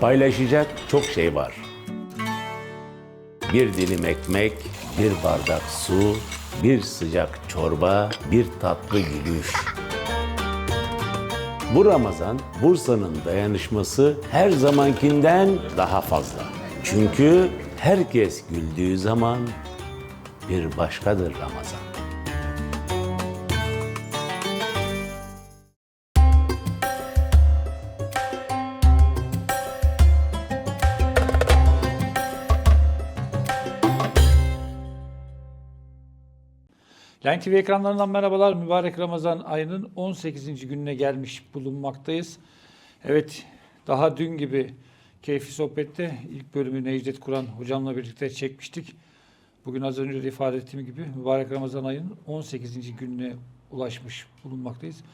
Paylaşacak çok şey var. Bir dilim ekmek, bir bardak su, bir sıcak çorba, bir tatlı gülüş. Bu Ramazan Bursa'nın dayanışması her zamankinden daha fazla. Çünkü herkes güldüğü zaman bir başkadır Ramazan. Line TV ekranlarından merhabalar. Mübarek Ramazan ayının 18. gününe gelmiş bulunmaktayız. Evet, daha dün gibi keyifli sohbette ilk bölümü Necdet Kur'an hocamla birlikte çekmiştik. Bugün az önce de ifade ettiğim gibi Mübarek Ramazan ayının 18. gününe ulaşmış bulunmaktayız.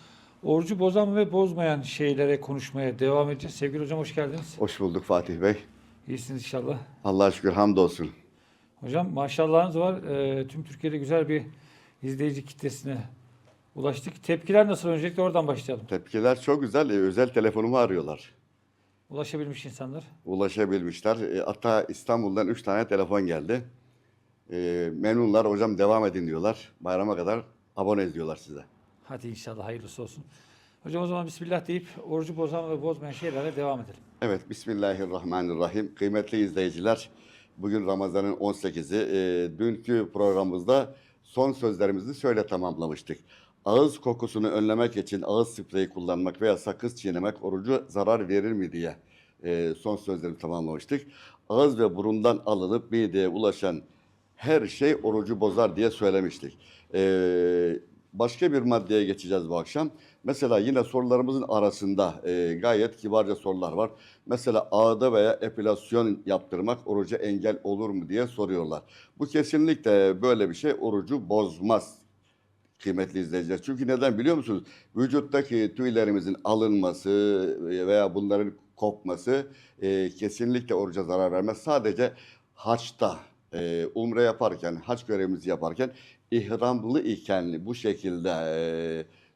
Orucu bozan ve bozmayan şeylere konuşmaya devam edeceğiz. Sevgili hocam hoş geldiniz. Hoş bulduk Fatih Bey. İyisiniz inşallah. Allah'a şükür hamdolsun. Hocam maşallahınız var. Ee, tüm Türkiye'de güzel bir izleyici kitlesine ulaştık. Tepkiler nasıl? Öncelikle oradan başlayalım. Tepkiler çok güzel. E, özel telefonumu arıyorlar. Ulaşabilmiş insanlar. Ulaşabilmişler. E, hatta İstanbul'dan 3 tane telefon geldi. E, memnunlar. Hocam devam edin diyorlar. Bayrama kadar abone diyorlar size. Hadi inşallah hayırlısı olsun. Hocam o zaman Bismillah deyip orucu bozan ve bozmayan şeylerle devam edelim. Evet, Bismillahirrahmanirrahim. Kıymetli izleyiciler, bugün Ramazan'ın 18'i. E, dünkü programımızda son sözlerimizi söyle tamamlamıştık. Ağız kokusunu önlemek için ağız spreyi kullanmak veya sakız çiğnemek orucu zarar verir mi diye e, son sözlerimi tamamlamıştık. Ağız ve burundan alınıp mideye ulaşan her şey orucu bozar diye söylemiştik. E, başka bir maddeye geçeceğiz bu akşam. Mesela yine sorularımızın arasında e, gayet kibarca sorular var. Mesela ağda veya epilasyon yaptırmak oruca engel olur mu diye soruyorlar. Bu kesinlikle böyle bir şey orucu bozmaz kıymetli izleyiciler. Çünkü neden biliyor musunuz? Vücuttaki tüylerimizin alınması veya bunların kopması e, kesinlikle oruca zarar vermez. Sadece haçta, e, umre yaparken, haç görevimizi yaparken ihramlı iken bu şekilde e,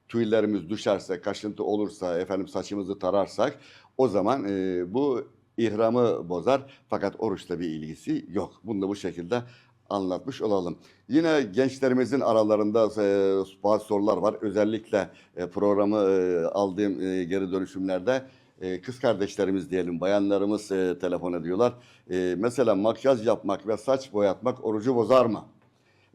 tüylerimiz düşerse, kaşıntı olursa, efendim saçımızı tararsak o zaman e, bu ihramı bozar. Fakat oruçla bir ilgisi yok. Bunu da bu şekilde anlatmış olalım. Yine gençlerimizin aralarında e, bazı sorular var. Özellikle e, programı e, aldığım e, geri dönüşümlerde e, kız kardeşlerimiz diyelim, bayanlarımız e, telefon ediyorlar. E, mesela makyaj yapmak ve saç boyatmak orucu bozar mı?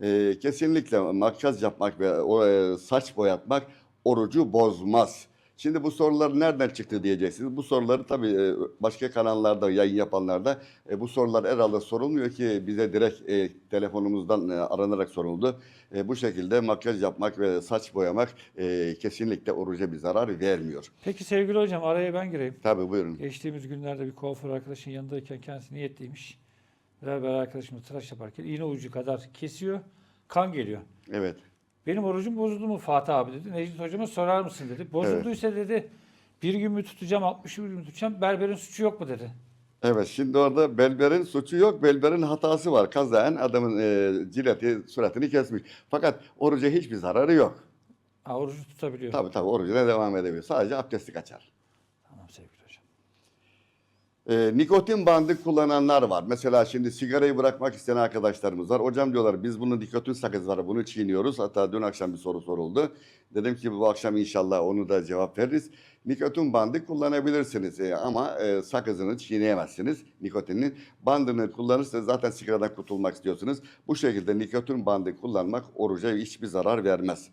E, kesinlikle makyaj yapmak ve o, e, saç boyatmak orucu bozmaz. Şimdi bu sorular nereden çıktı diyeceksiniz. Bu soruları tabii e, başka kanallarda yayın yapanlarda e, bu sorular herhalde sorulmuyor ki bize direkt e, telefonumuzdan e, aranarak soruldu. E, bu şekilde makyaj yapmak ve saç boyamak e, kesinlikle oruca bir zarar vermiyor. Peki sevgili hocam araya ben gireyim. Tabii buyurun. Geçtiğimiz günlerde bir kuaför arkadaşın yanındayken kendisi niyetliymiş. Beraber arkadaşımla tıraş yaparken iğne ucu kadar kesiyor. Kan geliyor. Evet. Benim orucum bozuldu mu Fatih abi dedi. Necdet hocama sorar mısın dedi. Bozulduysa dedi bir gün mü tutacağım 60 gün mü tutacağım berberin suçu yok mu dedi. Evet şimdi orada Belber'in suçu yok. Belber'in hatası var. Kazaen adamın e, cileti suratını kesmiş. Fakat oruca hiçbir zararı yok. Ha, orucu tutabiliyor. Tabii tabii orucuna devam edebilir. Sadece abdesti kaçar. Tamam sevgili. E, nikotin bandı kullananlar var. Mesela şimdi sigarayı bırakmak isteyen arkadaşlarımız var. Hocam diyorlar biz bunu nikotin sakız var bunu çiğniyoruz. Hatta dün akşam bir soru soruldu. Dedim ki bu akşam inşallah onu da cevap veririz. Nikotin bandı kullanabilirsiniz e, ama e, sakızını çiğneyemezsiniz nikotinin. Bandını kullanırsanız zaten sigaradan kurtulmak istiyorsunuz. Bu şekilde nikotin bandı kullanmak oruca hiçbir zarar vermez.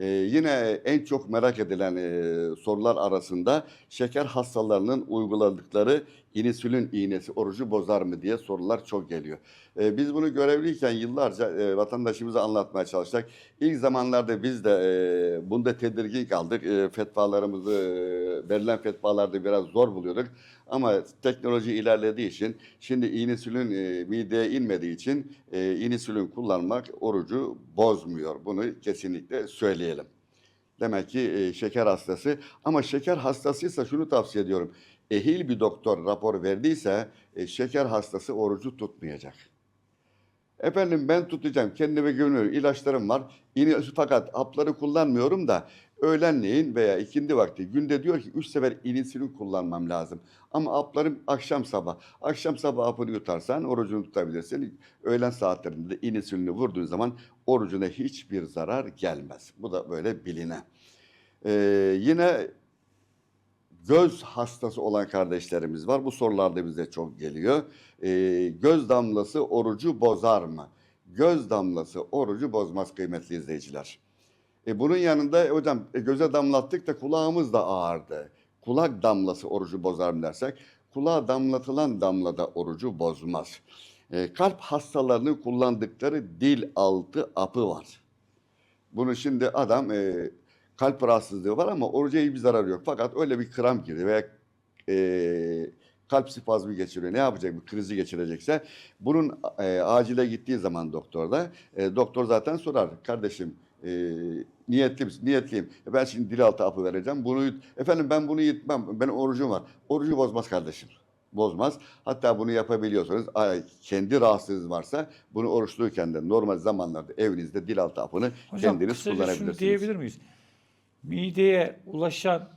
Ee, yine en çok merak edilen e, sorular arasında şeker hastalarının uyguladıkları insülin iğnesi orucu bozar mı diye sorular çok geliyor. Ee, biz bunu görevliyken yıllarca e, vatandaşımıza anlatmaya çalıştık. İlk zamanlarda biz de e, bunda tedirgin kaldık. E, fetvalarımızı, e, verilen fetvalarda biraz zor buluyorduk. Ama teknoloji ilerlediği için şimdi insülin e, mideye inmediği için e, insülin kullanmak orucu bozmuyor. Bunu kesinlikle söyleyelim. Demek ki e, şeker hastası ama şeker hastasıysa şunu tavsiye ediyorum. Ehil bir doktor rapor verdiyse e, şeker hastası orucu tutmayacak. Efendim ben tutacağım kendime güveniyorum ilaçlarım var. Yine fakat hapları kullanmıyorum da Öğlenleyin veya ikindi vakti günde diyor ki 3 sefer insülin kullanmam lazım. Ama aplarım akşam sabah. Akşam sabah apını yutarsan orucunu tutabilirsin. Öğlen saatlerinde de vurduğun zaman orucuna hiçbir zarar gelmez. Bu da böyle biline. Ee, yine göz hastası olan kardeşlerimiz var. Bu sorular da bize çok geliyor. Ee, göz damlası orucu bozar mı? Göz damlası orucu bozmaz kıymetli izleyiciler. E bunun yanında e, hocam e, göze damlattık da kulağımız da ağırdı. Kulak damlası orucu bozar mı dersek kulağa damlatılan damla da orucu bozmaz. E, kalp hastalarının kullandıkları dil altı apı var. Bunu şimdi adam e, kalp rahatsızlığı var ama oruca iyi bir zarar yok. Fakat öyle bir kram girdi veya e, kalp spazmı geçiriyor. Ne yapacak bir krizi geçirecekse bunun e, acile gittiği zaman doktorda e, doktor zaten sorar kardeşim e, niyetli misin? Niyetliyim. E, ben şimdi dil altı apı vereceğim. Bunu efendim ben bunu yutmam. Benim orucum var. Orucu bozmaz kardeşim. Bozmaz. Hatta bunu yapabiliyorsanız kendi rahatsızlığınız varsa bunu oruçluyken de normal zamanlarda evinizde dil altı apını Hocam kendiniz kısaca şunu kullanabilirsiniz. diyebilir miyiz? Mideye ulaşan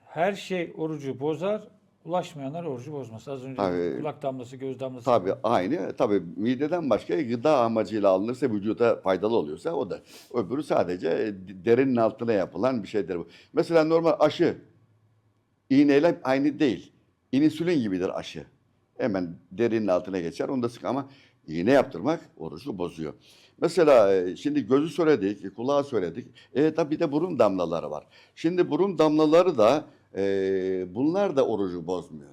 her şey orucu bozar, ulaşmayanlar orucu bozmaz. Az önce Tabii. kulak damlası, göz damlası. Tabii aynı. Tabii mideden başka gıda amacıyla alınırsa vücuda faydalı oluyorsa o da. Öbürü sadece derinin altına yapılan bir şeydir bu. Mesela normal aşı iğneyle aynı değil. İnsülin gibidir aşı. Hemen derinin altına geçer. Onu da sık ama iğne yaptırmak orucu bozuyor. Mesela e, şimdi gözü söyledik, kulağı söyledik. E tabii bir de burun damlaları var. Şimdi burun damlaları da e, bunlar da orucu bozmuyor.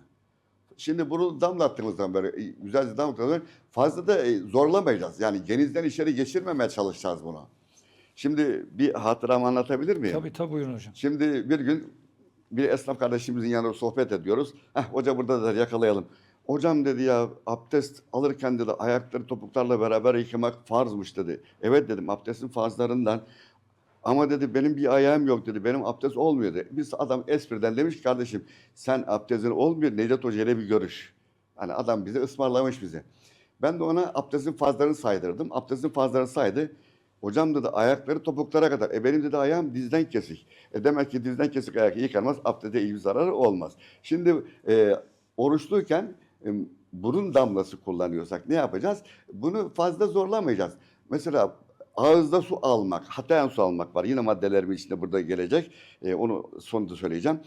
Şimdi bunu damlattığımız zaman böyle e, güzelce damlattığımız zaman fazla da e, zorlamayacağız. Yani genizden içeri geçirmemeye çalışacağız bunu. Şimdi bir hatıramı anlatabilir miyim? Tabii tabii buyurun hocam. Şimdi bir gün bir esnaf kardeşimizin yanında sohbet ediyoruz. Heh, hoca burada da yakalayalım. Hocam dedi ya abdest alırken dedi ayakları topuklarla beraber yıkamak farzmış dedi. Evet dedim abdestin farzlarından. Ama dedi benim bir ayağım yok dedi. Benim abdest olmuyor dedi. Biz adam espriden demiş kardeşim sen abdestin olmuyor Necdet Hoca ile bir görüş. Hani adam bizi ısmarlamış bize. Ben de ona abdestin farzlarını saydırdım. Abdestin farzlarını saydı. Hocam dedi ayakları topuklara kadar. E benim dedi ayağım dizden kesik. E demek ki dizden kesik ayak yıkanmaz. Abdeste iyi bir zararı olmaz. Şimdi e, oruçluyken burun damlası kullanıyorsak ne yapacağız? Bunu fazla zorlamayacağız. Mesela ağızda su almak, hatayen su almak var. Yine maddelerimin içinde burada gelecek. E, onu sonunda söyleyeceğim.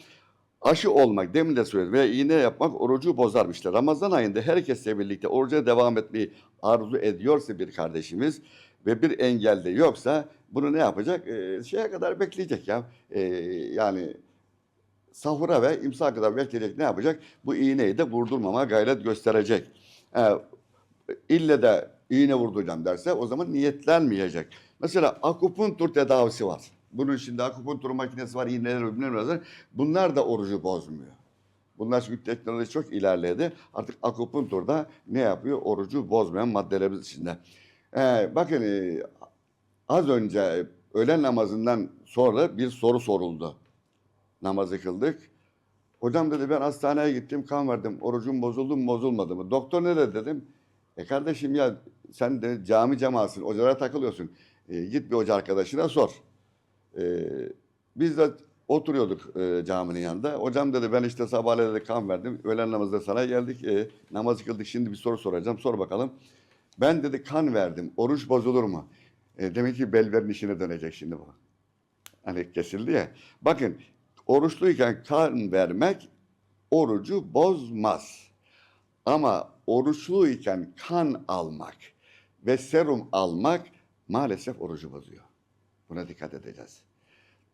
Aşı olmak, demin de söyledim veya iğne yapmak orucu bozarmışlar. Ramazan ayında herkesle birlikte oruca devam etmeyi arzu ediyorsa bir kardeşimiz ve bir engelde yoksa bunu ne yapacak? E, şeye kadar bekleyecek ya. E, yani sahura ve imsa kadar bekleyecek ne yapacak? Bu iğneyi de vurdurmama gayret gösterecek. E, ille de iğne vurduracağım derse o zaman niyetlenmeyecek. Mesela akupunktur tedavisi var. Bunun içinde akupunktur makinesi var, iğneler, bilmem. Bunlar da orucu bozmuyor. Bunlar çünkü teknoloji çok ilerledi. Artık akupunkturda ne yapıyor? Orucu bozmayan maddelerimiz içinde. Ee, bakın e, az önce öğlen namazından sonra bir soru soruldu. Namazı kıldık. Hocam dedi ben hastaneye gittim kan verdim. Orucum bozuldu mu bozulmadı mı? Doktor ne dedi dedim. E kardeşim ya sen de cami cemaasın, hocalara takılıyorsun. E, git bir hoca arkadaşına sor. E, biz de oturuyorduk e, caminin yanında. Hocam dedi ben işte sabahleyin dedi kan verdim. Öğlen namazda sana geldik. E, namaz kıldık. Şimdi bir soru soracağım. Sor bakalım. Ben dedi kan verdim. Oruç bozulur mu? E, demek ki belverin işine dönecek şimdi bu. Hani kesildi ya. Bakın oruçluyken kan vermek orucu bozmaz. Ama oruçluyken kan almak ve serum almak maalesef orucu bozuyor. Buna dikkat edeceğiz.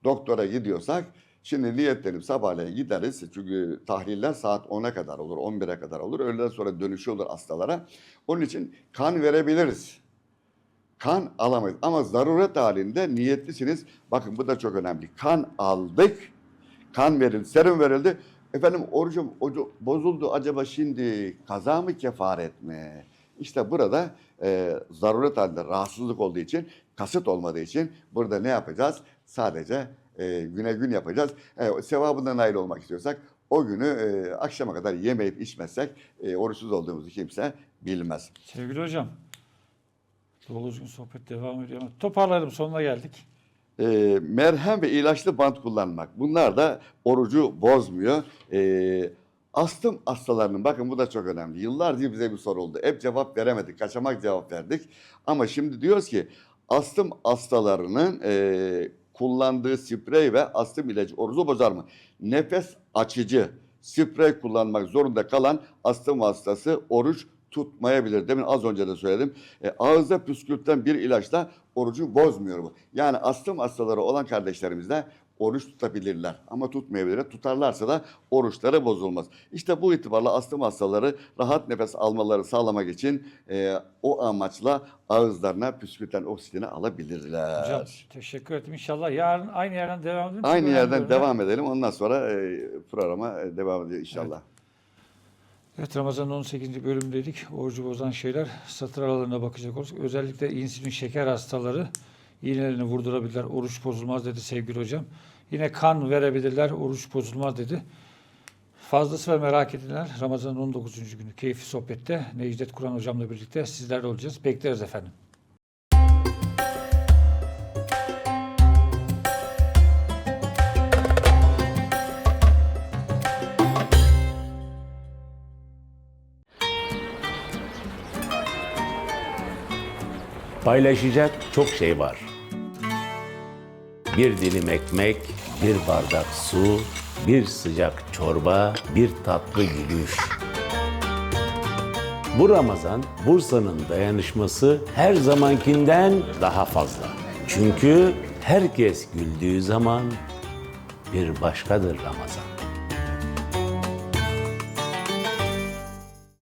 Doktora gidiyorsak şimdi niyetlenip sabahleyin gideriz. Çünkü tahliller saat 10'a kadar olur, 11'e kadar olur. Öğleden sonra dönüşü olur hastalara. Onun için kan verebiliriz. Kan alamayız. Ama zaruret halinde niyetlisiniz. Bakın bu da çok önemli. Kan aldık. Kan verildi, serum verildi. Efendim orucum bozuldu acaba şimdi kaza mı kefaret mi? İşte burada e, zaruret halinde rahatsızlık olduğu için, kasıt olmadığı için burada ne yapacağız? Sadece e, güne gün yapacağız. E, sevabından nail olmak istiyorsak o günü e, akşama kadar yemeyip içmezsek e, oruçsuz olduğumuzu kimse bilmez. Sevgili hocam, dolu sohbet devam ediyor ama toparlayalım sonuna geldik. E, merhem ve ilaçlı bant kullanmak. Bunlar da orucu bozmuyor. E, astım hastalarının, bakın bu da çok önemli. Yıllarca bize bir soruldu. Hep cevap veremedik, kaçamak cevap verdik. Ama şimdi diyoruz ki astım hastalarının e, kullandığı sprey ve astım ilacı orucu bozar mı? Nefes açıcı sprey kullanmak zorunda kalan astım hastası oruç tutmayabilir. Demin az önce de söyledim. E, ağızda püskürten bir ilaçla orucu bozmuyor bu. Yani astım hastaları olan kardeşlerimiz de oruç tutabilirler. Ama tutmayabilirler. Tutarlarsa da oruçları bozulmaz. İşte bu itibarla astım hastaları rahat nefes almaları sağlamak için e, o amaçla ağızlarına püskürten oksijeni alabilirler. Hocam teşekkür ederim. İnşallah yarın aynı yerden devam edelim. Aynı yerden devam edelim. Ondan sonra e, programa e, devam ediyor inşallah. Evet Ramazan'ın 18. bölümündeydik. Orucu bozan şeyler satır aralarına bakacak olursak özellikle insülin şeker hastaları iğnelerini vurdurabilirler. Oruç bozulmaz dedi sevgili hocam. Yine kan verebilirler. Oruç bozulmaz dedi. Fazlası ve merak edilenler Ramazan'ın 19. günü keyifli sohbette Necdet Kur'an hocamla birlikte sizlerle olacağız. Bekleriz efendim. Paylaşacak çok şey var. Bir dilim ekmek, bir bardak su, bir sıcak çorba, bir tatlı gülüş. Bu Ramazan Bursa'nın dayanışması her zamankinden daha fazla. Çünkü herkes güldüğü zaman bir başkadır Ramazan.